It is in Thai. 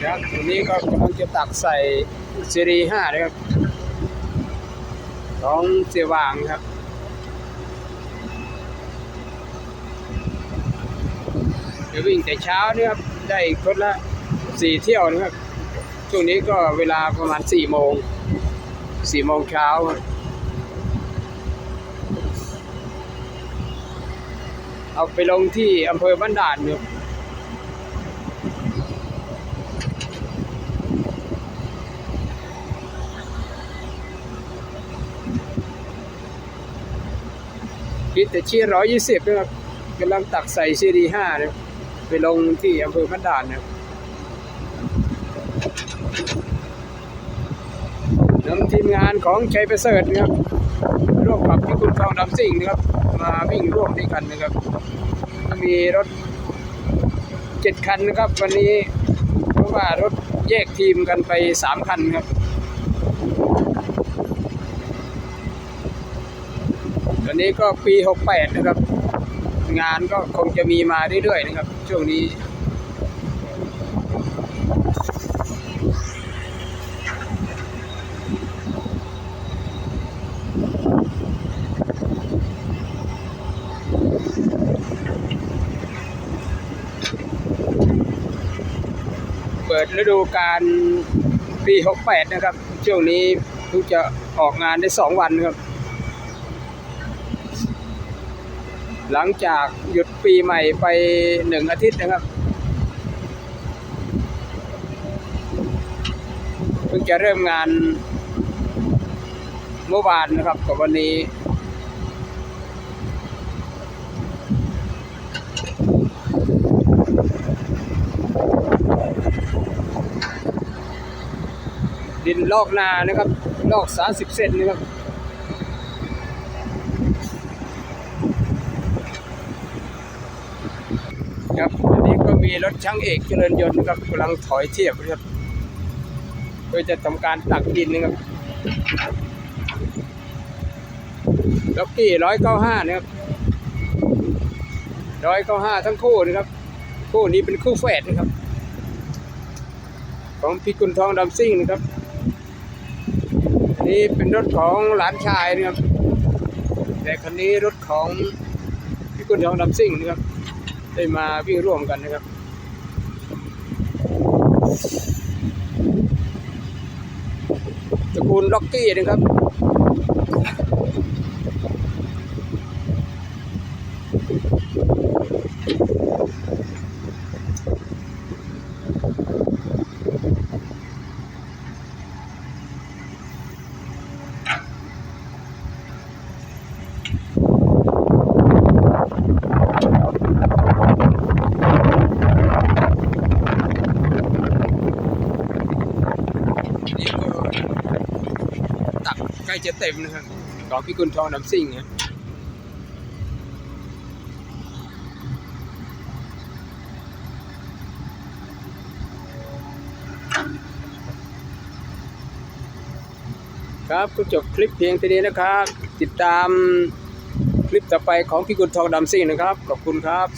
นะครับตรงนี้ก็กำลังจะตักใส่ซีรีห้านะครับของเสียวางครับเดี๋ยววิ่งแต่เช้านี่ครับได้คนละสี่เที่ยวนะครับช่วงนี้ก็เวลาประมาณสี่โมงสี่โมงเช้าเอาไปลงที่อำเภอบ้านด่านครับ คิดแต่ชี้ร้อยยี่สิบนะครับกำลังตักใส่ซีรีห้านะครับไปลงที่อำเภอบ้านด่านนะนำทีมงานของชัยประเสริฐนะครับร่วมกับพี่คุณทองดำสิ่งนะครับ มาวิ่งร่วมด้วยกันนะครับ มีรถเจ็ดคันนะครับ วันนี้เพราะว่ารถแยกทีมกันไปสามคันครับ วันนี้ก็ปี 68 นะครับ งานก็คงจะมีมาเรื่อยๆนะครับ ช่วงนี้ เปิดฤดูกาลปี 68 นะครับ ช่วงนี้เพิ่งจะออกงานได้ 2 วันครับ หลังจากหยุดปีใหม่ไป1อาทิตย์นะครับ เพิ่งจะเริ่มงานเมื่อวานนะครับกับวันนี้ ดินลอกนานะครับ ลอก30เซนนะครับ ครับอันนี้ก็มีรถช่างเอกเจริญยนต์ครับกำลังถอยเทียบครับเพื่อจะทำการตักดินนะครับล็อกกี้ร้อยเก้าห้านะครับร้อยเก้าห้าทั้งคู่นะครับ คู่นี้เป็นคู่แฝดนะครับ ของพี่กุลทองดำซิ่งนะครับอันนี้เป็นรถของหลานชายนะครับแต่คันนี้รถของพี่กุลทองดำซิ่งนะครับ ได้มาวิ่งร่วมกันนะครับ ตระกูลล็อกกี้นะครับ ล้จะเต็มนะครับของพี่กุลทองน้ำซิ่งครับครับก็จบคลิปเพียงเท่านี้นะครับ ติดตามคลิปต่อไปของพี่กุลทองดำซิ่งนะครับ ขอบคุณครับ